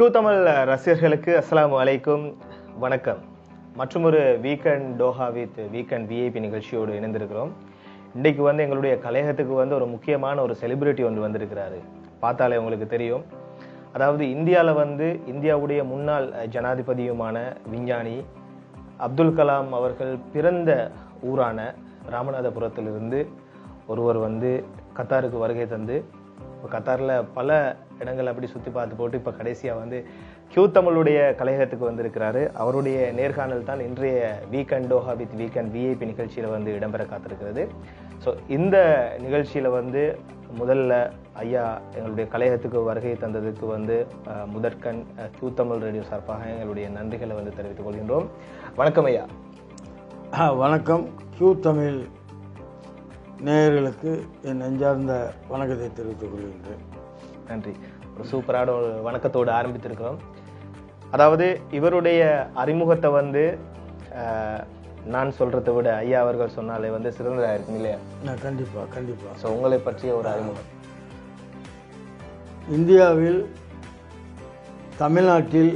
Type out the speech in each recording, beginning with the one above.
Q Tamil ரசிகர்களுக்கு அஸ்லாம் அலைக்கும். வணக்கம். மற்றும் ஒரு weekend Doha with weekend VIP நிகழ்ச்சியோடு இணைந்திருக்கிறோம். இன்றைக்கு வந்து எங்களுடைய கலையகத்துக்கு வந்து ஒரு முக்கியமான ஒரு செலிபிரிட்டி ஒன்று வந்திருக்கிறாரு. பார்த்தாலே உங்களுக்கு தெரியும். அதாவது இந்தியாவில் வந்து இந்தியாவுடைய முன்னாள் ஜனாதிபதியுமான விஞ்ஞானி அப்துல் கலாம் அவர்கள் பிறந்த ஊரான ராமநாதபுரத்திலிருந்து ஒருவர் வந்து கத்தாருக்கு வருகை தந்து இப்போ கத்தாரில் பல இடங்கள் அப்படி சுற்றி பார்த்து போட்டு இப்போ கடைசியாக வந்து கியூ தமிழுடைய கலையகத்துக்கு வந்திருக்கிறாரு. அவருடைய நேர்காணல் தான் இன்றைய weekend Doha with weekend VIP நிகழ்ச்சியில் வந்து இடம்பெற காத்திருக்கிறது. ஸோ இந்த நிகழ்ச்சியில் வந்து முதல்ல ஐயா எங்களுடைய கலையகத்துக்கு வருகை தந்ததுக்கு வந்து முதற்கண் கியூ தமிழ் ரேடியோ சார்பாக எங்களுடைய நன்றிகளை வந்து தெரிவித்துக் கொள்கின்றோம். வணக்கம் ஐயா. வணக்கம். கியூ தமிழ் நேயர்களுக்கு என் நெஞ்சார்ந்த வணக்கத்தை தெரிவித்துக் கொள்கின்றேன். நன்றி. சூப்பரான ஒரு வணக்கத்தோடு ஆரம்பித்திருக்கிறோம். அதாவது இவருடைய அறிமுகத்தை வந்து நான் சொல்றதை விட ஐயா அவர்கள் சொன்னாலே வந்து சிறந்ததாக இருக்கும் இல்லையா? நான் கண்டிப்பாக கண்டிப்பாக ஸோ உங்களை பற்றிய ஒரு அறிமுகம். இந்தியாவில் தமிழ்நாட்டில்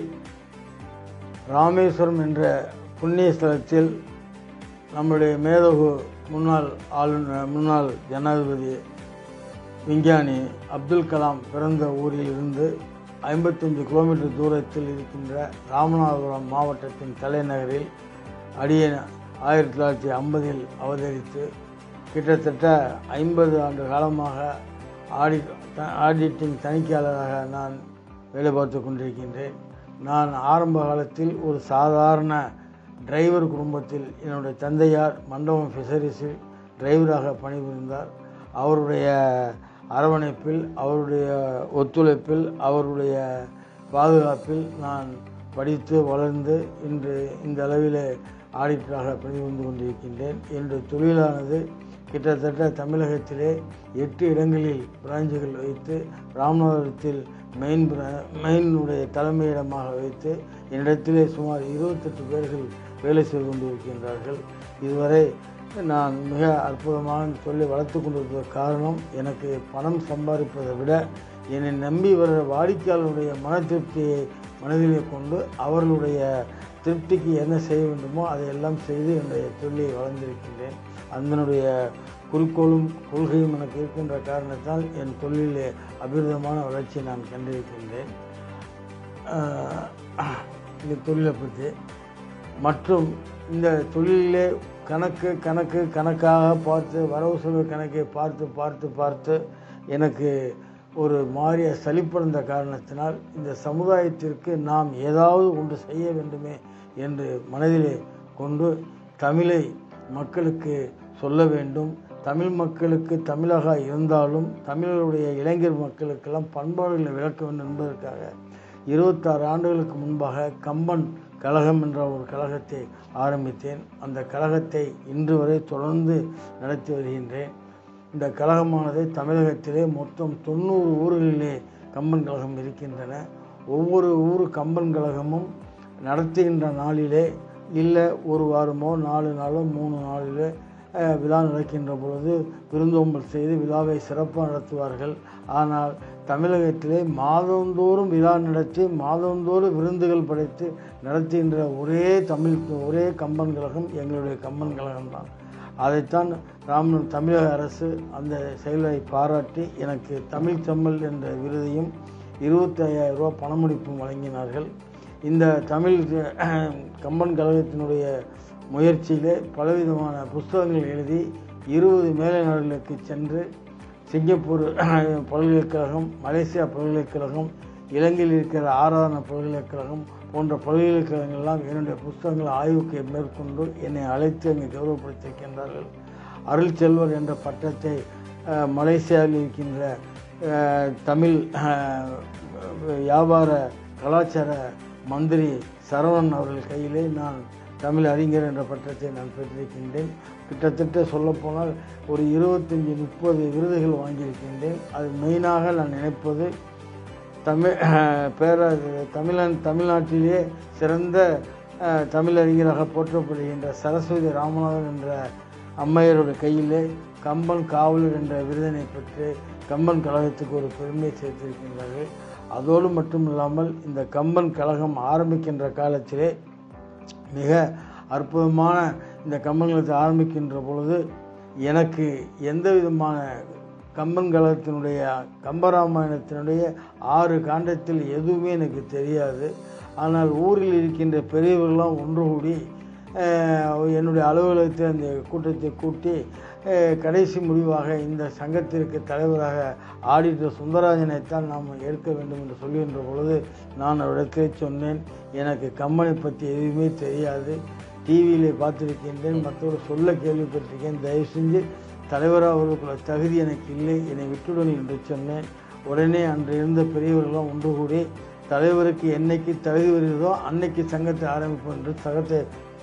ராமேஸ்வரம் என்ற புண்ணிய ஸ்தலத்தில் நம்முடைய மேதகு முன்னாள் ஆளுநர் முன்னாள் ஜனாதிபதி விஞ்ஞானி அப்துல் கலாம் பிறந்த ஊரில் இருந்து ஐம்பத்தஞ்சு கிலோமீட்டர் தூரத்தில் இருக்கின்ற ராமநாதபுரம் மாவட்டத்தின் தலைநகரில் அடியன் ஆயிரத்தி தொள்ளாயிரத்தி ஐம்பதில் அவதரித்து கிட்டத்தட்ட ஐம்பது ஆண்டு காலமாக ஆடி ஆடிட்டிங் தணிக்கையாளராக நான் வேலை பார்த்து கொண்டிருக்கின்றேன். நான் ஆரம்ப காலத்தில் ஒரு சாதாரண டிரைவர் குடும்பத்தில் என்னுடைய தந்தையார் மண்டபம் ஃபிஷரிஸில் டிரைவராக பணிபுரிந்தார். அவருடைய அரவணைப்பில் அவருடைய ஒத்துழைப்பில் அவருடைய பாதுகாப்பில் நான் படித்து வளர்ந்து இன்று இந்த அளவில் ஆடிட்டராக பணிபுரிந்து கொண்டிருக்கின்றேன். என்னுடைய தொழிலானது கிட்டத்தட்ட தமிழகத்திலே எட்டு இடங்களில் பிராஞ்சுகள் வைத்து ராமநாதபுரத்தில் மெயின் பிரா மெயினுடைய தலைமையிடமாக வைத்து என்னிடத்திலே சுமார் இருபத்தெட்டு பேர்கள் வேலை செய்து கொண்டிருக்கின்றார்கள். இதுவரை நான் மிக அற்புதமான தொழிலை வளர்த்து கொண்டிருப்பதற்கு காரணம் எனக்கு பணம் சம்பாதிப்பதை விட என்னை நம்பி வர வாடிக்கையாளருடைய மன திருப்தியை மனதிலே கொண்டு அவர்களுடைய திருப்திக்கு என்ன செய்ய வேண்டுமோ அதையெல்லாம் செய்து என்னுடைய தொழிலை வளர்ந்திருக்கின்றேன். அதனுடைய குறிக்கோளும் கொள்கையும் எனக்கு இருக்கின்ற காரணத்தால் என் தொழிலே அபிவிருதமான வளர்ச்சியை நான் கண்டிருக்கின்றேன். இந்த தொழிலை பற்றி மற்றும் இந்த தொழிலே கணக்கு கணக்கு கணக்காக பார்த்து வரவு செலவு கணக்கை பார்த்து பார்த்து பார்த்து எனக்கு ஒரு மாறிய சலிப்படைந்த காரணத்தினால் இந்த சமுதாயத்திற்கு நாம் ஏதாவது ஒன்று செய்ய வேண்டுமே என்று மனதிலே கொண்டு தமிழை மக்களுக்கு சொல்ல வேண்டும். தமிழ் மக்களுக்கு தமிழக இருந்தாலும் தமிழருடைய இளைஞர் மக்களுக்கெல்லாம் பண்பாடுகளை விளக்க வேண்டும் என்பதற்காக இருபத்தாறு ஆண்டுகளுக்கு முன்பாக கம்பன் கழகம் என்ற ஒரு கழகத்தை ஆரம்பித்தேன். அந்த கழகத்தை இன்று வரை தொடர்ந்து நடத்தி வருகின்றேன். இந்த கழகமானது தமிழகத்திலே மொத்தம் தொண்ணூறு ஊர்களிலே கம்பன் கழகம் இருக்கின்றன. ஒவ்வொரு ஊர் கம்பன் கழகமும் நடத்துகின்ற நாளிலே இல்லை ஒரு வாரமோ நாலு நாளோ மூணு நாளிலே விழா நடக்கின்ற பொழுது விருந்தோம்பல் செய்து விழாவை சிறப்பாக நடத்துவார்கள். ஆனால் தமிழகத்திலே மாதந்தோறும் விழா நடத்தி மாதந்தோறும் விருந்துகள் படைத்து நடத்துகின்ற ஒரே தமிழ் ஒரே கம்பன் கழகம் எங்களுடைய கம்பன் கழகம்தான் அதைத்தான் ராமன் தமிழக அரசு அந்த செயலை பாராட்டி எனக்கு தமிழ் தமிழ் என்ற விருதையும் இருபத்தி ஐயாயிரம் பணமுடிப்பும் வழங்கினார்கள். இந்த தமிழ் கம்பன் கழகத்தினுடைய முயற்சியிலே பலவிதமான புஸ்தகங்கள் எழுதி இருபது மேலை நாடுகளுக்கு சென்று சிங்கப்பூர் பல்கலைக்கழகம் மலேசியா பல்கலைக்கழகம் இலங்கையில் இருக்கிற ஆராதன பல்கலைக்கழகம் போன்ற பல்கலைக்கழகங்கள்லாம் என்னுடைய புஸ்தகங்கள் ஆய்வுக்கு மேற்கொண்டு என்னை அழைத்து அங்கே கௌரவப்படுத்தியிருக்கின்றார்கள். அருள் செல்வர் என்ற பட்டத்தை மலேசியாவில் இருக்கின்ற தமிழ் வியாபார கலாச்சார மந்திரி சரவணன் அவர்கள் கையிலே நான் தமிழ் அறிஞர் என்ற பட்டத்தை நான் பெற்றிருக்கின்றேன். கிட்டத்தட்ட சொல்லப்போனால் ஒரு இருபத்தஞ்சி முப்பது விருதுகள் வாங்கியிருக்கின்றேன். அது மெயினாக நான் நினைப்பது தமிழ் பேர தமிழன் தமிழ்நாட்டிலே சிறந்த தமிழறிஞராக போற்றப்படுகின்ற சரஸ்வதி ராமநாதன் என்ற அம்மையருடைய கையிலே கம்பன் காவலர் என்ற விருதினை பெற்று கம்பன் கழகத்துக்கு ஒரு பெருமை சேர்த்திருக்கின்றார்கள். அதோடு மட்டும் இல்லாமல் இந்த கம்பன் கழகம் ஆரம்பிக்கின்ற காலத்திலே மிக அற்புதமான இந்த கம்பன் ஆரம்பிக்கின்ற பொழுது எனக்கு எந்த விதமான கம்பன்கலத்தினுடைய கம்பராமாயணத்தினுடைய ஆறு காண்டத்தில் எதுவுமே எனக்கு தெரியாது. ஆனால் ஊரில் இருக்கின்ற பெரியவர்கள்லாம் ஒன்று கூடி என்னுடைய அலுவலகத்தில் அந்த கூட்டத்தை கூட்டி கடைசி முடிவாக இந்த சங்கத்திற்கு தலைவராக ஆடிட்டர் சுந்தரராஜனைத்தான் நாம் ஏற்க வேண்டும் என்று சொல்லுகின்ற பொழுது நான் அவரிடத்திலே சொன்னேன் எனக்கு கம்பனை பற்றி எதுவுமே தெரியாது டிவியிலே பார்த்துருக்கின்றேன் மற்றவர்கள் சொல்ல கேள்விப்பட்டிருக்கேன் தயவு செஞ்சு தலைவராக அவர்களுக்குள்ள தகுதி எனக்கு இல்லை என்னை விட்டுடன் என்று சொன்னேன். உடனே அன்று இருந்த பெரியவர்கள்லாம் ஒன்று கூடி தலைவருக்கு என்னைக்கு தகுதி வருகிறதோ அன்னைக்கு சங்கத்தை ஆரம்பிப்போம் என்று சங்கத்தை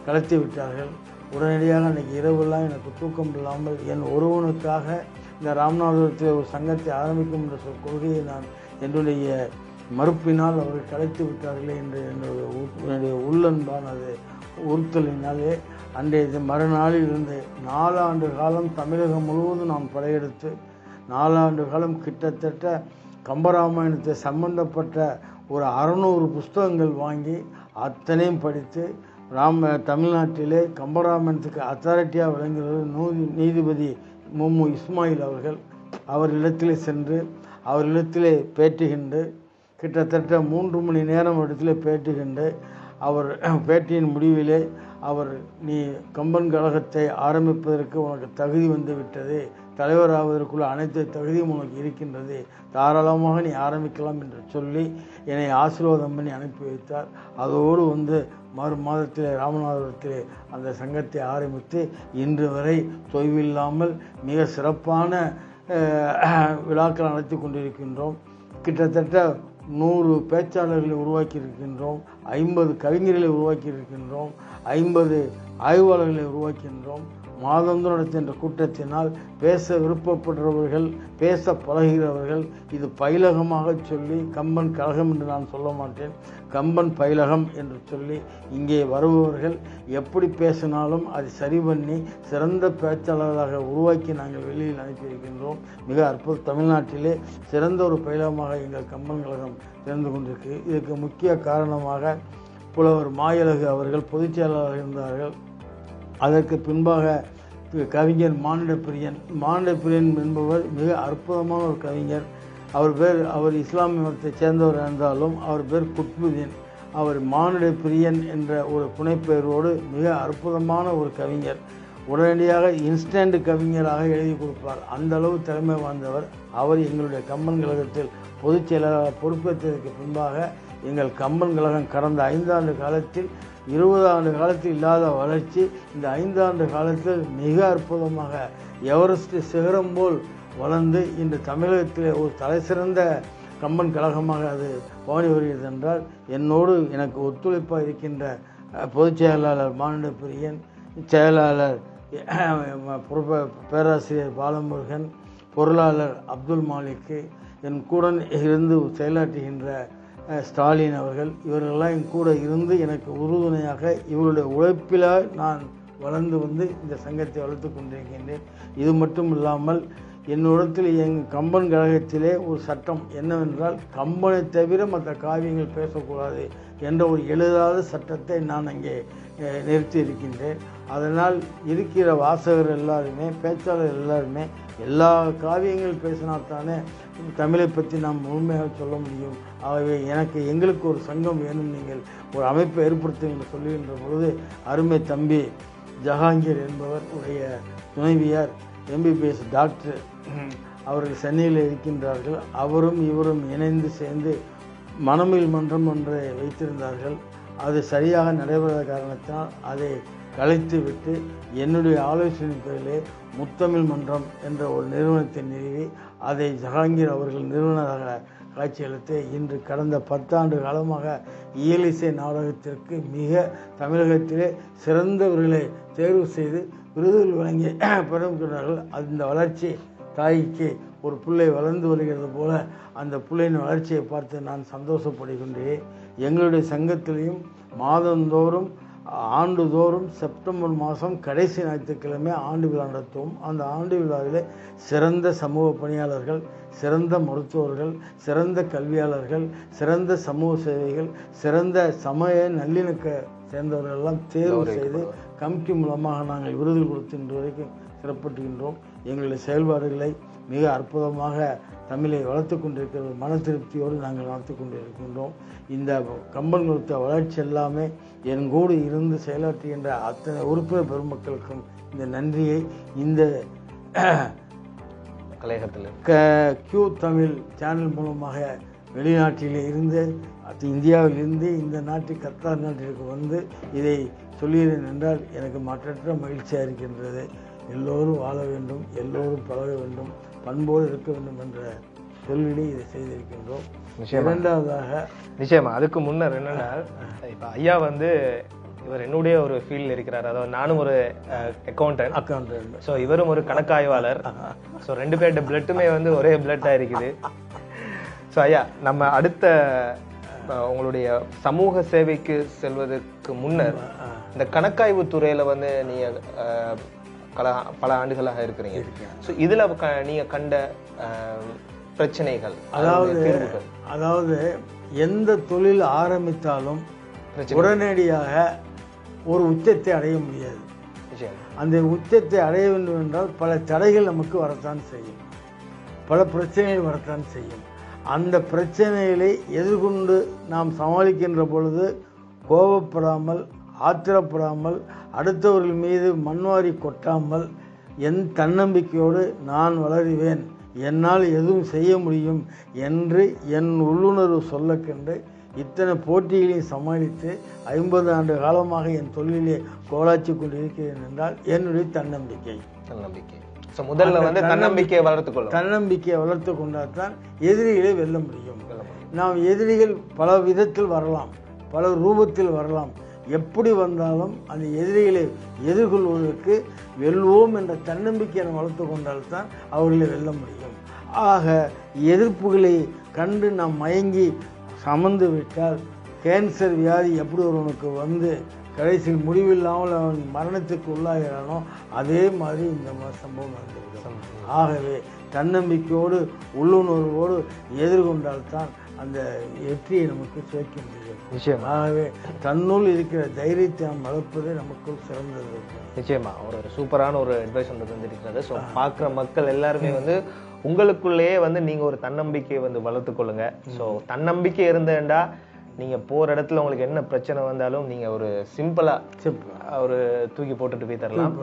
கலத்தி விட்டார்கள். உடனடியாக அன்றைக்கி இரவெல்லாம் எனக்கு தூக்கம் இல்லாமல் என் ஒருவனுக்காக இந்த ராமநாதபுரத்தில் ஒரு சங்கத்தை ஆரம்பிக்கும் என்ற சொல் கொள்கையை நான் என்னுடைய மறுப்பினால் அவர்கள் கலைத்து விட்டார்களே என்று என்னுடைய உ- என்னுடைய உள்ளன்பானது உறுத்தலினாலே அன்றைய தி- மறுநாளில் இருந்து நாலாண்டு காலம் தமிழகம் முழுவதும் நாம் படையெடுத்து நாலாண்டு காலம் கிட்டத்தட்ட கம்பராமாயணத்தை சம்பந்தப்பட்ட ஒரு அறநூறு புஸ்தகங்கள் வாங்கி அத்தனையும் படித்து ராம தமிழ்நாட்டிலே கம்பராமாயணத்துக்கு அத்தாரிட்டியாக விளங்குகிறது நூதி நீதிபதி மும்மு இஸ்மாயில் அவர்கள். அவரிடத்திலே சென்று அவரிடத்திலே பேட்டுகின்று கிட்டத்தட்ட மூன்று மணி நேரம் இடத்திலே பேட்டுகின்று அவர் பேட்டியின் முடிவிலே அவர் நீ கம்பன் கழகத்தை ஆரம்பிப்பதற்கு உனக்கு தகுதி வந்து விட்டது தலைவராவதற்குள்ள அனைத்து தகுதியும் உனக்கு இருக்கின்றது. தாராளமாக நீ ஆரம்பிக்கலாம் என்று சொல்லி என்னை ஆசீர்வாதம் பண்ணி அனுப்பி வைத்தார். அதோடு வந்து மறு மாதத்தில் ராமநாதபுரத்திலே அந்த சங்கத்தை ஆரம்பித்து இன்று வரை தொய்வில்லாமல் மிக சிறப்பான விழாக்கள் நடத்தி கொண்டிருக்கின்றோம். கிட்டத்தட்ட நூறு பேச்சாளர்களை உருவாக்கி இருக்கின்றோம் ஐம்பது கவிஞர்களை உருவாக்கி இருக்கின்றோம் ஐம்பது ஆய்வாளர்களை உருவாக்கின்றோம் மாதந்தோறும் நடத்துகின்ற கூட்டத்தினால் பேச விருப்பப்படுறவர்கள் பேச பழகிறவர்கள் இது பயிலகமாக சொல்லி கம்பன் கழகம் என்று நான் சொல்ல மாட்டேன். கம்பன் பயிலகம் என்று சொல்லி இங்கே வருபவர்கள் எப்படி பேசினாலும் அதை சரி பண்ணி சிறந்த பேச்சாளர்களாக உருவாக்கி நாங்கள் வெளியில் அனுப்பியிருக்கின்றோம். மிக அற்புத தமிழ்நாட்டிலே சிறந்த ஒரு பயிலகமாக எங்கள் கம்பன் கழகம் திறந்து கொண்டிருக்கு. இதுக்கு முக்கிய காரணமாக புலவர் மாயழகு அவர்கள் பொதுச் செயலாளர் இருந்தார்கள். அதற்கு பின்பாக கவிஞர் மானிடப்பிரியன் மானிடப்பிரியன் என்பவர் மிக அற்புதமான ஒரு கவிஞர். அவர் பேர் அவர் இஸ்லாமிய மதத்தைச் சேர்ந்தவர் இருந்தாலும் அவர் பேர் குட்புதீன். அவர் மானிடப்பிரியன் என்ற ஒரு புனைப்பெயரோடு மிக அற்புதமான ஒரு கவிஞர். உடனடியாக இன்ஸ்டன்ட் கவிஞராக எழுதி கொடுப்பார். அந்த அளவு திறமை வாய்ந்தவர். அவர் எங்களுடைய கம்பன் கழகத்தில் பொதுச் செயலாளர் பொறுப்பேற்றதற்கு பின்பாக எங்கள் கம்பன் கழகம் கடந்த ஐந்தாண்டு காலத்தில் இருபது ஆண்டு காலத்தில் இல்லாத வளர்ச்சி இந்த ஐந்தாண்டு காலத்தில் மிக அற்புதமாக எவரெஸ்ட் சிகரம் போல் வளர்ந்து இன்று தமிழகத்தில் ஒரு தலைசிறந்த கம்பன் கழகமாக அது பவனி வருகிறது என்றால் என்னோடு எனக்கு ஒத்துழைப்பாக இருக்கின்ற பொதுச் செயலாளர் மானிட பிரியன் செயலாளர் பேராசிரியர் பாலமுருகன் பொருளாளர் அப்துல் மாலிக்கு என் கூட இருந்து செயலாற்றுகின்ற ஸ்டாலின் அவர்கள் இவர்களெல்லாம் என் கூட இருந்து எனக்கு உறுதுணையாக இவருடைய உழைப்பிலால் நான் வளர்ந்து வந்து இந்த சங்கத்தை வளர்த்து கொண்டிருக்கின்றேன். இது மட்டும் இல்லாமல் என்னிடத்தில் எங் கம்பன் கழகத்திலே ஒரு சட்டம் என்னவென்றால் கம்பனை தவிர மற்ற காவியங்கள் பேசக்கூடாது என்ற ஒரு எழுதாத சட்டத்தை நான் அங்கே நிறுத்தி இருக்கின்றேன் அதனால் இருக்கிற வாசகர் எல்லாருமே பேச்சாளர் எல்லாருமே எல்லா காவியங்கள் பேசினால்தானே தமிழை பற்றி நாம் முழுமையாக சொல்ல முடியும். ஆகவே எனக்கு எங்களுக்கு ஒரு சங்கம் வேணும். நீங்கள் ஒரு அமைப்பை ஏற்படுத்துங்கள் என்று சொல்லுகின்ற பொழுது அருமை தம்பி ஜஹாங்கீர் என்பவர் உடைய துணைவியார் எம்பிபிஎஸ் டாக்டர் அவர்கள் சென்னையில் இருக்கின்றார்கள். அவரும் இவரும் இணைந்து சேர்ந்து மனமில் மன்றம் ஒன்றை வைத்திருந்தார்கள். அது சரியாக நடைபெறாத காரணத்தினால் அதை கலைத்துவிட்டு என்னுடைய ஆலோசனை முத்தமிழ் மன்றம் என்ற ஒரு நிறுவனத்தை நிறுவி அதை ஜஹாங்கீர் அவர்கள் நிறுவனராக காட்சியளித்து இன்று கடந்த பத்தாண்டு காலமாக இயலிசை நாடகத்திற்கு மிக தமிழகத்திலே சிறந்தவர்களை தேர்வு செய்து விருதுகள் வழங்கி பெறுகிறார்கள் அந்த வளர்ச்சி தாய்க்கு ஒரு பிள்ளை வளர்ந்து வருகிறது போல அந்த பிள்ளையின் வளர்ச்சியை பார்த்து நான் சந்தோஷப்படுகின்றேன். எங்களுடைய சங்கத்திலையும் மாதந்தோறும் ஆண்டுதோறும் செப்டம்பர் மாதம் கடைசி ஞாயிற்றுக்கிழமை ஆண்டு விழா நடத்துவோம். அந்த ஆண்டு விழாவிலே சிறந்த சமூக பணியாளர்கள் சிறந்த மருத்துவர்கள் சிறந்த கல்வியாளர்கள் சிறந்த சமூக சேவைகள் சிறந்த சமய நல்லிணக்க சேர்ந்தவர்கள் எல்லாம் தேர்வு செய்து கமிட்டி மூலமாக நாங்கள் விருது கொடுத்து இன்று வரைக்கும் சிறப்பிட்டுகின்றோம் எங்களுடைய செயல்பாடுகளை மிக அற்புதமாக தமிழை வளர்த்து கொண்டிருக்கிற மன திருப்தியோடு நாங்கள் நடத்தி கொண்டிருக்கின்றோம். இந்த கம்பன் கொடுத்த வளர்ச்சி எல்லாமே என் கூடு இருந்து செயலாற்றுகின்ற அத்தனை உறுப்பினர் பெருமக்களுக்கும் இந்த நன்றியை இந்த கலையகத்தில். க கியூ தமிழ் சேனல் மூலமாக வெளிநாட்டிலே இருந்து அது இந்தியாவில் இருந்து இந்த நாட்டு கத்தார் நாட்டிற்கு வந்து இதை சொல்கிறேன் என்றால் எனக்கு மற்றற்ற மகிழ்ச்சியாக இருக்கின்றது. எல்லோரும் வாழ வேண்டும் எல்லோரும் பழக வேண்டும். பண்போடு இருக்க வேண்டும் என்ற சொல்லிலே இதை செய்திருக்கின்றோம். நிச்சயமா. இரண்டாவதாக நிச்சயமா. அதுக்கு முன்னர் என்னன்னா இப்ப ஐயா வந்து இவர் என்னுடைய ஒரு ஃபீல்டில் இருக்கிறார். அதாவது நானும் ஒரு அக்கௌண்டன்ட் அக்கௌண்ட் ஸோ இவரும் ஒரு கணக்காய்வாளர். ஸோ ரெண்டு பேர்ட்ட பிளட்டுமே வந்து ஒரே பிளட்டாக இருக்குது. ஸோ ஐயா நம்ம அடுத்த உங்களுடைய சமூக சேவைக்கு செல்வதற்கு முன்னர் இந்த கணக்காய்வு துறையில வந்து நீங்க அஹ், பல ஆண்டுகளாக இருக்கிறீங்க. ஸோ இதுல க- நீங்க கண்ட பிரச்சனைகள் அதாவது அதாவது எந்த தொழில் ஆரம்பித்தாலும் உடனடியாக ஒரு உச்சத்தை அடைய முடியாது. அந்த உச்சத்தை அடைய வேண்டும் என்றால் பல தடைகள் நமக்கு வரத்தான் செய்யும். பல பிரச்சனைகள் வரத்தான் செய்யும். அந்த பிரச்சனைகளை எதிர்கொண்டு நாம் சமாளிக்கின்ற பொழுது கோபப்படாமல் ஆத்திரப்படாமல் அடுத்தவர்கள் மீது மண்வாரி கொட்டாமல் என் தன்னம்பிக்கையோடு நான் வளருவேன். என்னால் எதுவும் செய்ய முடியும் என்று என் உள்ளுணர்வு சொல்லக்கென்று இத்தனை போட்டிகளையும் சமாளித்து ஐம்பது ஆண்டு காலமாக என் தொழிலே கோலாச்சி கொண்டிருக்கிறேன் என்றால் என்னுடைய தன்னம்பிக்கை. தன்னம்பிக்கை. ஸோ முதல்ல வந்து தன்னம்பிக்கையை வளர்த்துக் கொள்ளும். தன்னம்பிக்கையை வளர்த்து கொண்டால் தான் எதிரிகளை வெல்ல முடியும். நாம் எதிரிகள் பல விதத்தில் வரலாம் பல ரூபத்தில் வரலாம். எப்படி வந்தாலும் அந்த எதிரிகளை எதிர்கொள்வதற்கு வெல்வோம் என்ற தன்னம்பிக்கையை வளர்த்து கொண்டால்தான் அவர்களை வெல்ல முடியும். ஆக எதிர்ப்புகளை கண்டு நாம் மயங்கி சமந்து விட்டால் கேன்சர் வியாதி எப்படி ஒருவனுக்கு வந்து கடைசியில் முடிவில்லாமல் அவன் மரணத்துக்கு உள்ளாகிறானோ அதே மாதிரி இந்த மாதிரி சம்பவம் நடந்திருக்கிறது ஆகவே தன்னம்பிக்கையோடு உள்ளுணர்வோடு எதிர்கொண்டால்தான் அந்த வெற்றியை நமக்கு சேர்க்க முடியும். நிச்சயமா. ஆகவே தன்னுள் இருக்கிற தைரியத்தை நாம் வளர்ப்பதே நமக்குள் சிறந்தது. நிச்சயமா. ஒரு சூப்பரான ஒரு அட்வைஸ் வந்து தந்திருக்கிறது. ஸோ பார்க்குற மக்கள் எல்லாருமே வந்து உங்களுக்குள்ளேயே வந்து நீங்க ஒரு தன்னம்பிக்கையை வந்து வளர்த்துக் கொள்ளுங்க. ஸோ தன்னம்பிக்கை இருந்தேன்டா நீங்க போற இடத்துல உங்களுக்கு என்ன பிரச்சனை வந்தாலும் நீங்க ஒரு சிம்பிளா ஒரு தூக்கி போட்டுட்டு போய் தரலாம்.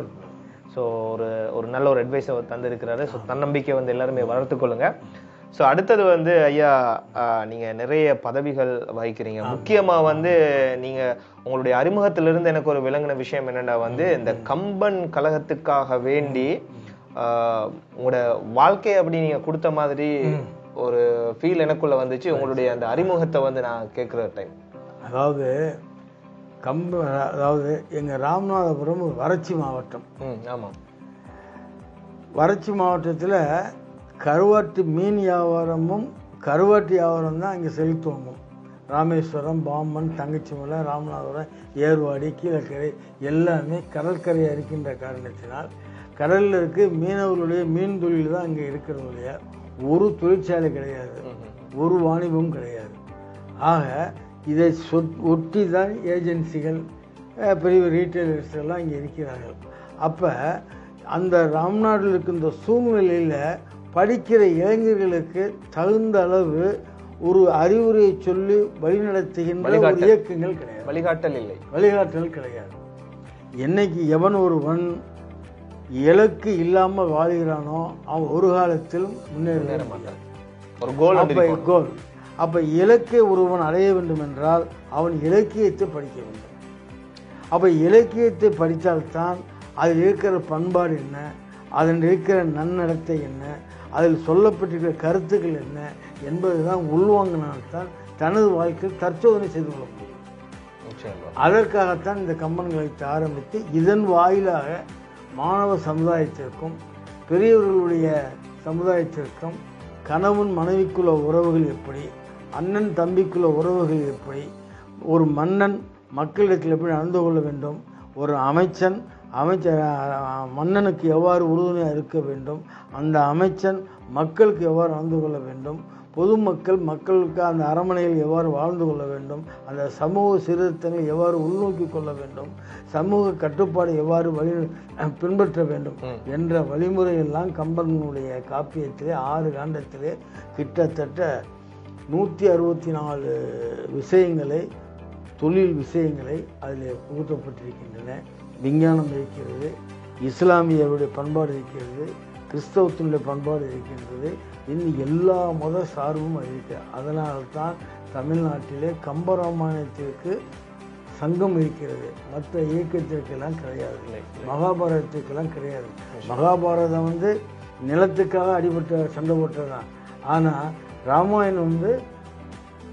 ஸோ ஒரு ஒரு நல்ல ஒரு அட்வைஸை தந்திருக்கிறாரு. ஸோ தன்னம்பிக்கை வந்து எல்லாருமே வளர்த்துக் கொள்ளுங்க. ஸோ அடுத்தது வந்து ஐயா ஆஹ், நீங்க நிறைய பதவிகள் வகிக்கிறீங்க. முக்கியமா வந்து நீங்க உங்களுடைய அறிமுகத்திலிருந்து எனக்கு ஒரு விளங்கின விஷயம் என்னன்னா வந்து இந்த கம்பன் கழகத்துக்காக வேண்டி உங்களோட வாழ்க்கையை அப்படி நீங்க கொடுத்த மாதிரி ஒரு ஃபீல் எனக்குள்ள வந்துச்சு. உங்களுடைய அந்த அறிமுகத்தை வந்து நான் கேட்குற டைம் அதாவது கம்ப அதாவது எங்கள் ராமநாதபுரம் வறட்சி மாவட்டம். ஆமாம் வறட்சி மாவட்டத்தில் கருவாட்டு மீன் வியாபாரமும் கருவாட்டு வியாபாரம் தான் இங்கே செலுத்துவோங்கும் ராமேஸ்வரம் பாம்பன் தங்கச்சிமலை ராமநாதபுரம் ஏர்வாடி கீழக்கரை எல்லாமே கடற்கரையாக இருக்கின்ற காரணத்தினால் கடலில் இருக்க மீனவர்களுடைய மீன் தொழில் தான் இங்கே இருக்கிறது இல்லையா? ஒரு தொழிற்சாலை கிடையாது. ஒரு வாணிபம் கிடையாது. ஆக இதை சொட் ஒட்டி தான் ஏஜென்சிகள் பெரிய ரீட்டைலர்ஸ் எல்லாம் இங்கே இருக்கிறார்கள். அப்போ அந்த ராம்நாட்டில் இருக்கின்ற சூழ்நிலையில் படிக்கிற இளைஞர்களுக்கு தகுந்த அளவு ஒரு அறிவுரையை சொல்லி வழிநடத்துகின்ற ஒரு. இயக்கங்கள் கிடையாது. வழிகாட்டல் இல்லை. வழிகாட்டல் கிடையாது. என்னைக்கு எவன் ஒருவன் இலக்கு இல்லாமல் வாழ்கிறானோ அவன் ஒரு காலத்திலும் முன்னேற மாட்டான். ஒரு கோல் அப்ப கோல் அப்ப இலக்கை ஒருவன் அடைய வேண்டும் என்றால் அவன் இலக்கியத்தை படிக்க வேண்டும். அப்ப இலக்கியத்தை படித்தால்தான் அதில் இருக்கிற பண்பாடு என்ன? அதில் இருக்கிற நன்னடத்தை என்ன? அதில் சொல்லப்பட்டிருக்கிற கருத்துக்கள் என்ன? என்பதுதான் உள்வாங்கினால்தான் தனது வாழ்க்கையில் தற்சோதனை செய்து கொள்ள முடியும் அதற்காகத்தான் இந்த கம்பன் கலைத்து ஆரம்பித்து இதன் வாயிலாக மாணவ சமுதாயத்திற்கும் பெரியவர்களுடைய சமுதாயத்திற்கும் கணவன் மனைவிக்குள்ள உறவுகள் எப்படி அண்ணன் தம்பிக்குள்ள உறவுகள் எப்படி ஒரு மன்னன் மக்களிடத்தில் எப்படி நடந்து கொள்ள வேண்டும் ஒரு அமைச்சன் அமைச்சர் மன்னனுக்கு எவ்வாறு உறுதுணையாக இருக்க வேண்டும்? அந்த அமைச்சன் மக்களுக்கு எவ்வாறு நடந்து கொள்ள வேண்டும்? பொதுமக்கள் மக்களுக்கு அந்த அரண்மனையில் எவ்வாறு வாழ்ந்து கொள்ள வேண்டும்? அந்த சமூக சீர்திருத்தங்களை எவ்வாறு உள்நோக்கி கொள்ள வேண்டும்? சமூக கட்டுப்பாடு எவ்வாறு வழி பின்பற்ற வேண்டும்? என்ற வழிமுறையெல்லாம் கம்பனுடைய காப்பியத்திலே ஆறு காண்டத்திலே கிட்டத்தட்ட நூற்றி அறுபத்தி நாலு விஷயங்களை தொழில் விஷயங்களை அதில் புகுத்தப்பட்டிருக்கின்றன. விஞ்ஞானம் இருக்கிறது இஸ்லாமியருடைய பண்பாடு இருக்கிறது கிறிஸ்தவத்தினுடைய பண்பாடு இருக்கின்றது. இன்னும் எல்லா மத சார்பும் இருக்கு. அதனால்தான் தமிழ்நாட்டிலே கம்பராமாயணத்திற்கு சங்கம் இருக்கிறது. மற்ற இயக்கத்திற்கெல்லாம் கிடையாது. மகாபாரதத்துக்கெல்லாம் கிடையாது. மகாபாரதம் வந்து நிலத்துக்காக அடிபட்ட சண்டை போட்டது தான் ஆனால் ராமாயணம் வந்து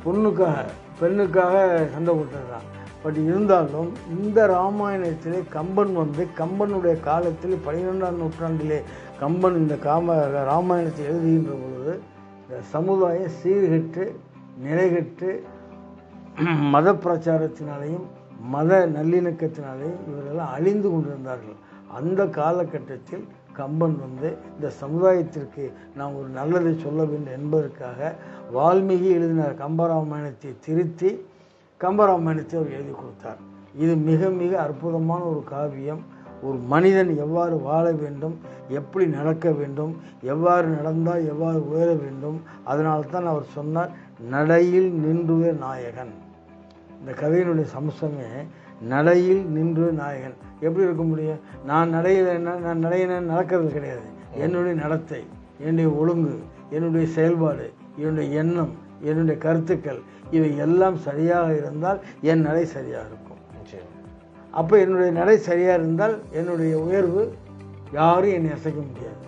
பொண்ணுக்காக பெண்ணுக்காக சண்டை போட்டது தான் பட் இருந்தாலும் இந்த ராமாயணத்திலே கம்பன் வந்து கம்பனுடைய காலத்தில் பன்னிரெண்டாம் நூற்றாண்டிலே கம்பன் இந்த காம ராமாயணத்தை எழுதுகின்ற பொழுது இந்த சமுதாயம் சீர்கெட்டு நிலைகெட்டு மத பிரச்சாரத்தினாலேயும் மத நல்லிணக்கத்தினாலேயும் இவரெல்லாம் அழிந்து கொண்டிருந்தார்கள். அந்த காலகட்டத்தில் கம்பன் வந்து இந்த சமுதாயத்திற்கு நாம் ஒரு நல்லதை சொல்ல வேண்டும் என்பதற்காக வால்மீகி எழுதின கம்பராமாயணத்தை திருத்தி கம்பராமாயணத்தை அவர் எழுதி கொடுத்தார். இது மிக மிக அற்புதமான ஒரு காவியம். ஒரு மனிதன் எவ்வாறு வாழ வேண்டும் எப்படி நடக்க வேண்டும் எவ்வாறு நடந்தால் எவ்வாறு உயர வேண்டும் அதனால்தான் அவர் சொன்னார் நடையில் நின்றுவே நாயகன். இந்த கதையினுடைய சம்சமே நடையில் நின்று நாயகன். எப்படி இருக்க முடியும்? நான் நடையில் என்ன நான் நடையினேன் நடக்கிறது கிடையாது. என்னுடைய நடத்தை என்னுடைய ஒழுங்கு என்னுடைய செயல்பாடு என்னுடைய எண்ணம் என்னுடைய கருத்துக்கள் இவை எல்லாம் சரியாக இருந்தால் என் நடை சரியாக இருக்கும். அப்போ என்னுடைய நடை சரியாக இருந்தால் என்னுடைய உயர்வு யாரும் என்னை அசைக்க முடியாது.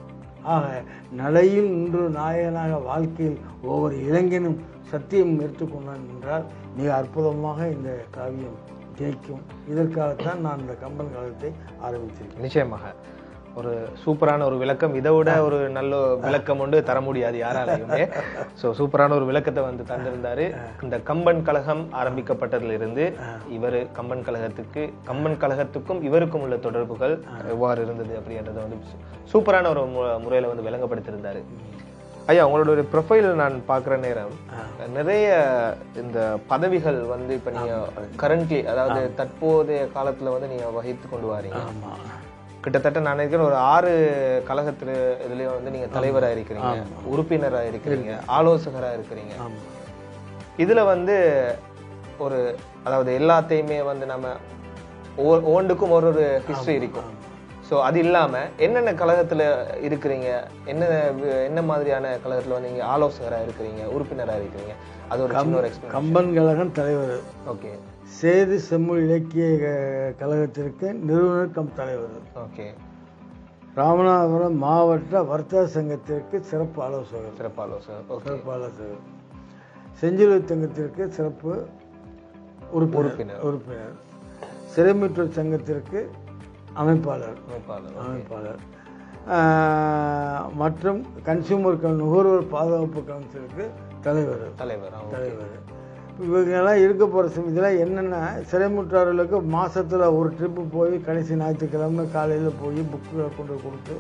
ஆக நடையில் நின்று நாயகனாக வாழ்க்கையில் ஒவ்வொரு இளைஞனும் சத்தியம் எடுத்துக்கொண்டான் என்றால் மிக அற்புதமாக இந்த காவியம் ஜெயிக்கும். இதற்காகத்தான் நான் இந்த கம்பன் காலத்தை ஆரம்பித்திருக்கேன் நிச்சயமாக. ஒரு சூப்பரான ஒரு விளக்கம். இதை விட ஒரு நல்ல விளக்கம் ஒன்று தர முடியாது யாராலையுமே. ஸோ சூப்பரான ஒரு விளக்கத்தை வந்து தந்திருந்தாரு. இந்த கம்பன் கழகம் ஆரம்பிக்கப்பட்டதிலிருந்து இவர் கம்பன் கழகத்துக்கு கம்பன் கழகத்துக்கும் இவருக்கும் உள்ள தொடர்புகள் எவ்வாறு இருந்தது அப்படின்றத வந்து சூப்பரான ஒரு முறையில வந்து விளங்கப்படுத்தியிருந்தாரு. ஐயா உங்களோட ஒரு ப்ரொஃபைல் நான் பார்க்குற நேரம் நிறைய இந்த பதவிகள் வந்து இப்போ நீங்க கரண்ட்லி அதாவது தற்போதைய காலத்துல வந்து நீங்க வகித்து கொண்டு வாரீங்க. கிட்டத்தட்ட நான் நினைக்கிறேன் ஒரு ஆறு கழகத்துல இதுலயும் வந்து நீங்க தலைவரா இருக்கிறீங்க உறுப்பினரா இருக்கிறீங்க ஆலோசகரா இருக்கிறீங்க. இதுல வந்து ஒரு அதாவது எல்லாத்தையுமே வந்து நம்ம ஒவ்வொரு- ஒவ்வொன்றுக்கும் ஒரு ஒரு ஹிஸ்டரி இருக்கும். ஸோ அது இல்லாம என்னென்ன கழகத்துல இருக்கிறீங்க என்ன என்ன மாதிரியான கழகத்துல வந்து நீங்க ஆலோசகரா இருக்கிறீங்க உறுப்பினரா இருக்கிறீங்க அது ஒரு சின்ன ஒரு எக்ஸ்பிளன் கம்பன் கழகம் தலைவர். ஓகே சேது செம்மொழி இலக்கிய கழகத்திற்கு நிறுவனர் கம் தலைவர். ஓகே. ராமநாதபுரம் மாவட்ட வர்த்தக சங்கத்திற்கு சிறப்பு ஆலோசகர். சிறப்பு ஆலோசகர். சிறப்பு ஆலோசகர். செஞ்சிலுவை சங்கத்திற்கு சிறப்பு உறுப்பினர். உறுப்பினர். சிறைமீட்டூர் சங்கத்திற்கு அமைப்பாளர். அமைப்பாளர் அமைப்பாளர். மற்றும் கன்சியூமர் நுகர்வோர் பாதுகாப்பு கவுன்சிலுக்கு தலைவர். தலைவர். தலைவர். இவங்கெல்லாம் இருக்க போகிற சமயத்தில் என்னென்ன சிறைமுற்றாளர்களுக்கு மாசத்துல ஒரு ட்ரிப்பு போய் கடைசி ஞாயிற்றுக்கிழமை காலையில் போய் புக்குகளை கொண்டு கொடுத்து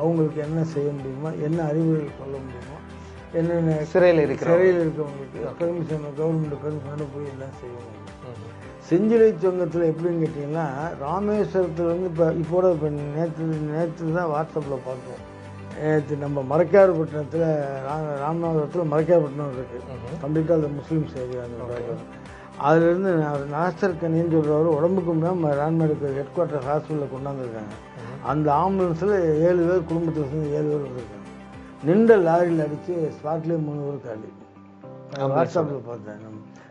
அவங்களுக்கு என்ன செய்ய முடியுமோ என்ன அறிவுரைகள் சொல்ல முடியுமோ என்னென்ன சிறையில் இருக்கிற சிறையில் இருக்கவங்களுக்கு பெர்மிஷன் கவர்மெண்ட் பெர்மிஷனோட போய் எல்லாம் செய்ய முடியும். செஞ்சிலை சங்கத்தில் எப்படின்னு கேட்டிங்கன்னா ராமேஸ்வரத்தில் வந்து இப்போ இப்போட இப்போ நேற்று நேற்று தான் வாட்ஸ்அப்பில் பார்த்தோம். நேற்று நம்ம மரக்காரப்பட்டினத்தில் ராமநாதபுரத்தில் மரக்காரப்பட்டினம் இருக்குது கம்ப்ளீட்டாக அது முஸ்லீம்ஸ் ஏரியா அந்த அதுலேருந்து நாசர் கனின்னு சொல்கிறவர் உடம்புக்கு மேலே ரான்மேடுக்கு ஹெட் குவார்ட்டர் ஹாஸ்பிட்டலில் கொண்டாந்துருக்காங்க அந்த ஆம்புலன்ஸில் ஏழு பேர் குடும்பத்தில் சேர்ந்து ஏழு பேர் வந்திருக்காங்க. நின்ற லாரியில் அடித்து ஸ்பாட்லேயே மூணு பேர் காலி. வாட்ஸ்அப்பில் பார்த்தேன்.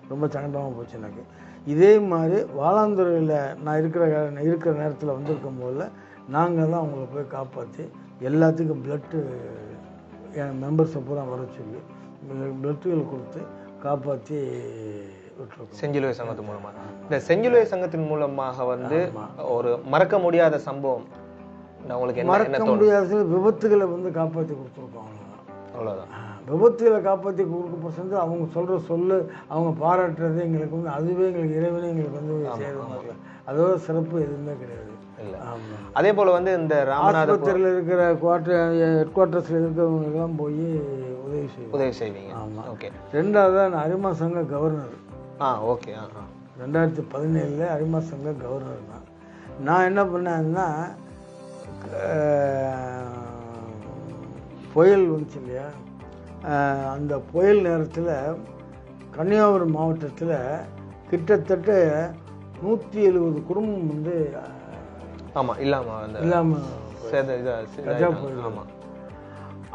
ரொம்ப சங்கடமாக போச்சு எனக்கு. இதே மாதிரி வாழாந்துறையில் நான் இருக்கிற இருக்கிற நேரத்தில் வந்திருக்கும் போதில் நாங்கள் தான் அவங்கள போய் காப்பாற்றி எல்லாத்துக்கும் பிளட்டு என் மெம்பர்ஸை பூரா வர சொல்லி பிளட்டுகள் கொடுத்து காப்பாற்றி செஞ்சிலுவை சங்கத்து மூலமா. இந்த செஞ்சிலுவை சங்கத்தின் மூலமாக வந்து ஒரு மறக்க முடியாத சம்பவம். நான் உங்களுக்கு மறக்க முடியாத விபத்துகளை வந்து காப்பாற்றி கொடுத்துருக்கோம் அவ்வளோதான் விபத்துல காப்பாற்றி கொடுக்க பர்சன்ட் அவங்க சொல்கிற சொல்லு அவங்க பாராட்டுறது எங்களுக்கு வந்து அதுவே எங்களுக்கு இறைவனே எங்களுக்கு வந்து சேதமாக அதோட சிறப்பு எதுவுமே கிடையாது. இல்ல. அதே போல வந்து இந்த ராமநாத ஆஸ்பத்திரியில் இருக்கிற குவார்டர் ஹெட் குவார்ட்டர்ஸில் இருக்கிறவங்களுக்கெல்லாம் போய் உதவி செய்வோம். உதவி செய்வீங்க. ஆமாம் ஓகே. ரெண்டாவது நான் அரிமா சங்க கவர்னர். ஆ ஓகே ஆ ரெண்டாயிரத்தி பதினேழில் அரிமா சங்க கவர்னர் தான் நான் என்ன பண்ணேன்னா புயல் வந்துச்சு இல்லையா? அந்த புயல் நேரத்தில் கன்னியாகுமரி மாவட்டத்தில் கிட்டத்தட்ட நூற்றி எழுபது குடும்பம் வந்து ஆமா இல்லாம அந்த இல்லாமல் சேத இதா இதாயிட்டாங்க. ஆமா.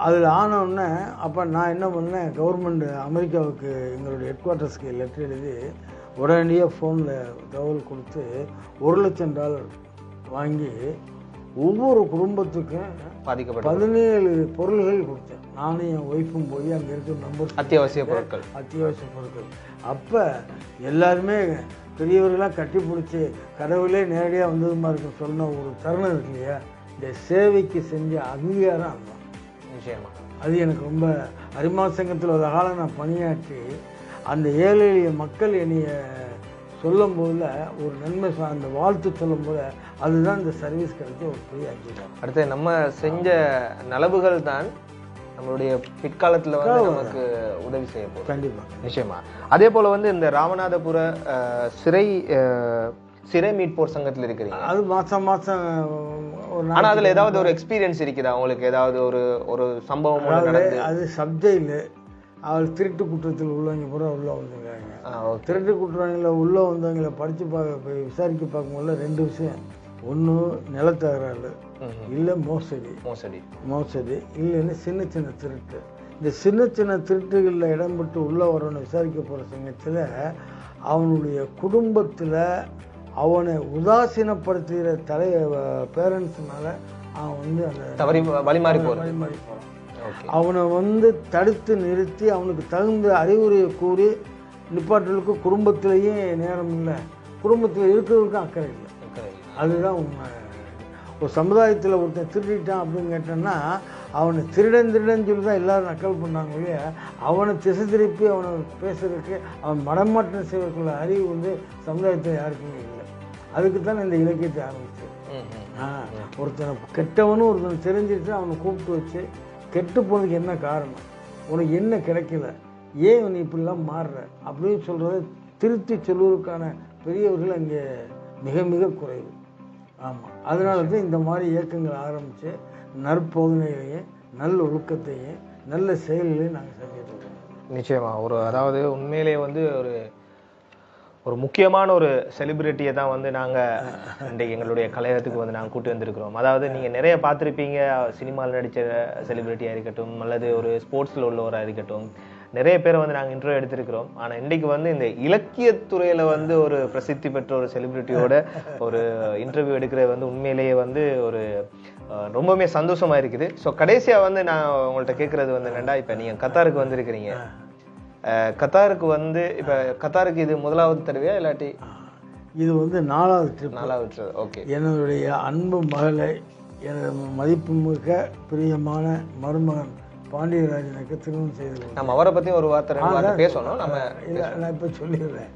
அதில் ஆனவுடனே அப்போ நான் என்ன பண்ணேன் கவர்மெண்ட் அமெரிக்காவுக்கு எங்களுடைய ஹெட் குவார்ட்டர்ஸ்க்கு லெட்டர் எழுதி உடனடியாக ஃபோனில் தகவல் கொடுத்து ஒரு லட்சம் டாலர் வாங்கி ஒவ்வொரு குடும்பத்துக்கும் பாதிக்கப்பட்ட பதினேழு பொருள்கள் கொடுத்தேன். நானும் என் ஒய்ஃபும் போய் அங்கே இருக்க மெம்பர்ஸ் அத்தியாவசிய பொருட்கள். அத்தியாவசிய பொருட்கள். அப்போ எல்லாருமே பெரியவர்களாக கட்டி பிடிச்சி கடவுளே நேரடியாக வந்ததுமா இருக்கும் சொன்ன ஒரு தருணம் இருக்கு இல்லையா? இந்த சேவைக்கு செஞ்ச அங்கீகாரம் அதுதான். நிச்சயமா. அது எனக்கு ரொம்ப அரிமா சங்கத்தில் ஒரு காலம் நான் பணியாற்றி அந்த ஏழை எளிய மக்கள் என்னைய சொல்லும் போதுல ஒரு நன்மை அந்த வாழ்த்து சொல்லும் போது அதுதான் இந்த சர்வீஸ் கிடைச்ச ஒரு பெரிய அங்கீகாரம். அடுத்து நம்ம செஞ்ச நலவுகள் தான் நம்மளுடைய பிற்காலத்துல வந்து நமக்கு உதவி செய்ய போகுது. கண்டிப்பாக நிச்சயமா. அதே போல வந்து இந்த ராமநாதபுர சிறை சிறை மீட்போர் சங்கத்துல இருக்கிறீங்க. அது மாதம் மாதம் ஆனா அதுல ஏதாவது ஒரு எக்ஸ்பீரியன்ஸ் இருக்குதா? உங்களுக்கு ஏதாவது ஒரு ஒரு சம்பவம் அது சப்ஜெக்டில் அவள் திருட்டு குற்றத்தில் உள்ளவங்க பூரா உள்ளே வந்துருக்காங்க. திருட்டு குற்றவாளிகளை உள்ளே வந்தவங்களை படித்து பார்க்க போய் விசாரிக்க பார்க்கும்போது ரெண்டு விஷயம். ஒன்று நிலத்தகராறு. இல்லை மோசடி. மோசடி. மோசடி. இல்லைன்னு சின்ன சின்ன திருட்டு. இந்த சின்ன சின்ன திருட்டுகளில் இடம்பெற்று உள்ளே வரவனை விசாரிக்க போகிற சமயத்தில் அவனுடைய குடும்பத்தில் அவனை உதாசீனப்படுத்துகிற தலை பேரண்ட்ஸ்னால அவன் வந்து அந்த தவறி வழிமாறி போறது. வழிமாறி போகிறான் அவனை வந்து தடுத்து நிறுத்தி அவனுக்கு தகுந்த அறிவுரையை கூறி நிப்பாட்டலுக்கு குடும்பத்திலேயே நேரம் இல்லை. குடும்பத்தில் இருக்கிறவருக்கும் அக்கறை இல்லை. அதுதான் உண்மை. ஒரு சமுதாயத்தில் ஒருத்தன் திருடிட்டான் அப்படின்னு கேட்டோன்னா அவனை திருடன் திருடன் சொல்லி தான் எல்லாரும் நக்கல் பண்ணாங்க இல்லையா? அவனை திசை திருப்பி அவனை பேசுறதுக்கு அவன் மடமாற்றம் செய்வதற்குள்ள அறிவு வந்து சமுதாயத்தில் யாருக்குமே இல்லை. அதுக்கு தான் இந்த இலக்கியத்தை ஆரம்பிச்சு. ஒருத்தனை கெட்டவனும் ஒருத்தனை தெரிஞ்சிட்டு அவனை கூப்பிட்டு வச்சு கெட்டு போனதுக்கு என்ன காரணம்? உனக்கு என்ன கிடைக்கல? ஏன் நீ இப்படிலாம் மாறுற? அப்படின்னு சொல்கிறத திருத்தி சொல்வதற்கான பெரியவர்கள் அங்கே மிக மிக குறைவு. ஆமாம் அதனால தான் இந்த மாதிரி இயக்கங்கள் ஆரம்பித்து நற்போதனைகளையும் நல்ல ஒழுக்கத்தையும் நல்ல செயல்களையும் நாங்கள் செஞ்சுட்டு இருக்கோம் நிச்சயமாக ஒரு அதாவது உண்மையிலேயே வந்து ஒரு ஒரு முக்கியமான ஒரு செலிபிரிட்டியை தான் வந்து நாங்கள் இன்றைக்கு எங்களுடைய கலையகத்துக்கு வந்து நாங்கள் கூட்டி வந்திருக்கிறோம். அதாவது நீங்கள் நிறைய பார்த்துருப்பீங்க சினிமாவில் நடித்த செலிபிரிட்டியாக இருக்கட்டும் அல்லது ஒரு ஸ்போர்ட்ஸில் உள்ளவராக இருக்கட்டும் நிறைய பேரை வந்து நாங்கள் இன்ட்ரோ எடுத்திருக்கிறோம். ஆனால் இன்றைக்கு வந்து இந்த இலக்கியத்துறையில் வந்து ஒரு பிரசித்தி பெற்ற ஒரு செலிபிரிட்டியோட ஒரு இன்டர்வியூ எடுக்கிறது வந்து உண்மையிலேயே வந்து ஒரு ரொம்பவுமே சந்தோஷமா இருக்குது. ஸோ கடைசியாக வந்து நான் உங்கள்கிட்ட கேட்குறது வந்து என்னடா இப்போ நீங்கள் கத்தாருக்கு வந்திருக்கிறீங்க. கத்தாருக்கு வந்து இப்ப கத்தாருக்கு இது முதலாவது தடவையா இல்லாட்டி? இது வந்து நாலாவது ட்ரிப் நாலாவது ஓகே என்னுடைய அன்பு மகளை எனது மதிப்புமிக்க பிரியமான மருமகன் பாண்டியராஜனுக்கு திருமணம் செய்து. நம்ம அவரை பத்தி ஒரு வார்த்தை பேசணும். நம்ம இல்லை நான் இப்போ சொல்லிடுறேன்.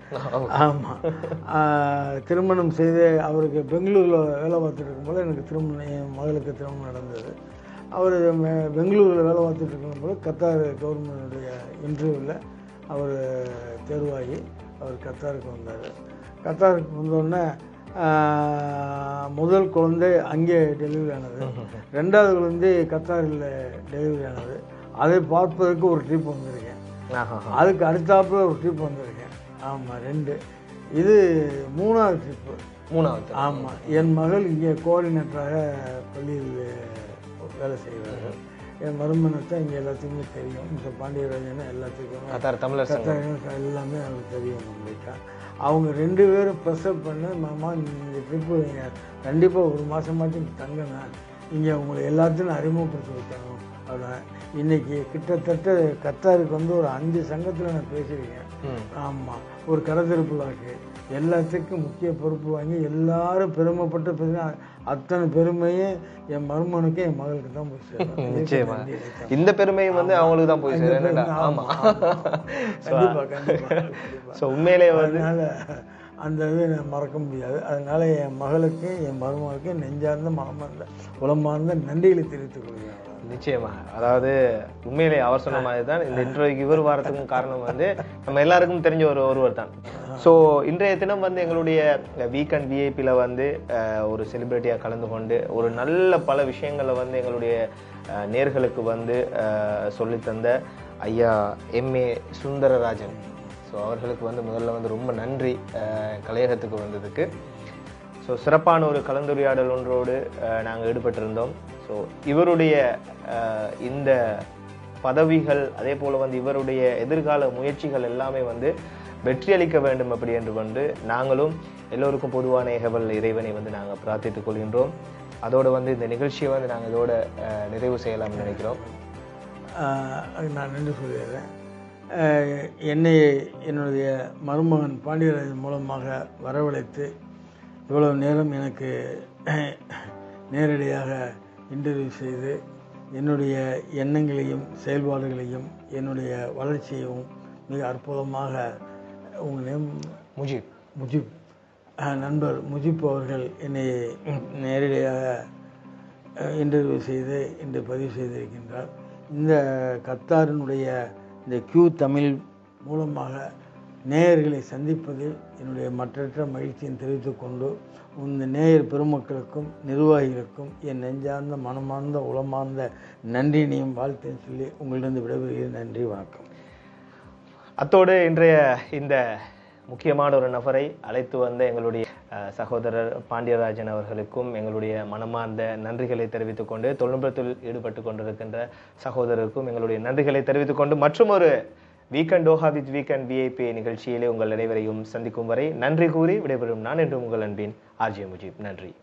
ஆமாம் திருமணம் செய்து அவருக்கு பெங்களூரில் வேலை பார்த்துட்டு இருக்கும்போது எனக்கு திருமணம் என் மகளுக்கு திருமணம் நடந்தது. அவர் பெங்களூரில் வேலை பார்த்துட்டு இருக்கும்போது கத்தார் கவர்மெண்டுடைய இன்டர்வியூவில் அவர் தேர்வாகி அவர் கத்தாருக்கு வந்தார். கத்தாருக்கு வந்தோடனே முதல் குழந்தை அங்கே டெலிவரி ஆனது. ரெண்டாவது குழந்தை கத்தாரில் டெலிவரி ஆனது. அதை பார்ப்பதற்கு ஒரு ட்ரிப் வந்திருக்கேன். அதுக்கு அடுத்தாப்புல ஒரு ட்ரிப் வந்திருக்கேன். ஆமாம் ரெண்டு. இது மூணாவது ட்ரிப்பு மூணாவது ஆமாம் என் மகள் இங்கே கோஆர்டினேட்டராக பள்ளியில் வேலை செய்கிறார்கள் என் மருமனத்தை இங்கே எல்லாத்துக்குமே தெரியும். இந்த பாண்டியராஜன் எல்லாத்துக்குமே கத்தார் தமிழர் கத்தாரிகளுக்கு எல்லாமே அவங்களுக்கு தெரியும். நம்மளுக்கு அவங்க ரெண்டு பேரும் ப்ரெஷர் பண்ணி மாமா இந்த ட்ரிப்பு கண்டிப்பாக ஒரு மாதமாச்சும் தங்கணும் இங்கே உங்களை எல்லாத்தையும் அறிமுகப்படுத்தி வைக்கணும் அப்படின்னா இன்னைக்கு கிட்டத்தட்ட கத்தாருக்கு வந்து ஒரு அஞ்சு சங்கத்தில் நான் பேசியிருக்கேன். ம். ஆமா. ஒரு கரத்திருப்பு விழாக்கு எல்லாத்துக்கும் முக்கிய பொறுப்பு வாங்கி எல்லாரும் பெருமைப்பட்டு பேசினா அத்தனை பெருமையும் என் மருமனுக்கு என் மகளுக்கு தான் போய் சேரும். நிச்சயமா. இந்த பெருமையும் வந்து அவங்களுக்கு தான் போய் சேரும். ஆமா. ஸோ உண்மையிலே அதனால அந்த இதை மறக்க முடியாது. அதனால என் மகளுக்கு என் மருமகளுக்கு நெஞ்சார்ந்த மனமார்ந்த உளமார்ந்த நன்றிகளை தெரிவித்துக் கொள்கிறேன். நிச்சயமா அதாவது உண்மையிலே அவர் சொன்ன மாதிரி தான் இந்த இன்றைக்கு இவர் வாரத்துக்கும் காரணம் வந்து நம்ம எல்லாருக்கும் தெரிஞ்ச ஒரு ஒருவர் தான். ஸோ இன்றைய தினம் வந்து எங்களுடைய வீக்கெண்ட் விஐபியில் வந்து ஒரு செலிப்ரிட்டியாக கலந்து கொண்டு ஒரு நல்ல பல விஷயங்களை வந்து எங்களுடைய நேர்களுக்கு வந்து சொல்லித்தந்த தந்த ஐயா எம்ஏ சுந்தரராஜன். ஸோ அவர்களுக்கு வந்து முதல்ல வந்து ரொம்ப நன்றி கலையகத்துக்கு வந்ததுக்கு. ஸோ சிறப்பான ஒரு கலந்துரையாடல் ஒன்றோடு நாங்கள் ஈடுபட்டிருந்தோம். ஸோ இவருடைய இந்த பதவிகள் அதே போல் வந்து இவருடைய எதிர்கால முயற்சிகள் எல்லாமே வந்து வெற்றியளிக்க வேண்டும் அப்படி என்று வந்து நாங்களும் எல்லோருக்கும் பொதுவான ஏகவல் இறைவனை வந்து நாங்கள் பிரார்த்தித்துக் கொள்கின்றோம். அதோடு வந்து இந்த நிகழ்ச்சியை வந்து நாங்கள் இதோட நிறைவு செய்யலாம்னு நினைக்கிறோம். நான் நன்றி சொல்லிடுறேன். என்னை என்னுடைய மருமகன் பாண்டியராஜன் மூலமாக வரவழைத்து இவ்வளவு நேரம் எனக்கு நேரடியாக இன்டர்வியூ செய்து என்னுடைய எண்ணங்களையும் செயல்பாடுகளையும் என்னுடைய வளர்ச்சியையும் மிக அற்புதமாக உங்கள் நேம் முஜீப். முஜிப். நண்பர் முஜிப் அவர்கள் என்னை நேரடியாக இன்டர்வியூ செய்து இன்று பதிவு செய்திருக்கின்றார். இந்த கத்தாரினுடைய இந்த கியூ தமிழ் மூலமாக நேயர்களை சந்திப்பதில் என்னுடைய மற்றற்ற மகிழ்ச்சியை தெரிவித்துக் கொண்டு இந்த நேயர் பெருமக்களுக்கும் நிர்வாகிகளுக்கும் என் நெஞ்சார்ந்த மனமார்ந்த உளமார்ந்த நன்றியினையும் வாழ்த்துன்னு சொல்லி உங்களிடம் விடைபெறுகிறேன். நன்றி வணக்கம். அத்தோடு இன்றைய இந்த முக்கியமான ஒரு நபரை அழைத்து வந்த எங்களுடைய சகோதரர் பாண்டியராஜன் அவர்களுக்கும் எங்களுடைய மனமார்ந்த நன்றிகளை தெரிவித்துக் கொண்டு தொழில்நுட்பத்தில் ஈடுபட்டு கொண்டிருக்கின்ற சகோதரருக்கும் எங்களுடைய நன்றிகளை தெரிவித்துக் கொண்டு மற்றும் ஒரு weekend Doha with weekend VIP நிகழ்ச்சியிலே உங்கள் அனைவரையும் சந்திக்கும் வரை நன்றி கூறி விடைபெறும் நான் என்று உங்கள் அன்பின் ஆர்ஜே முஜீப். நன்றி.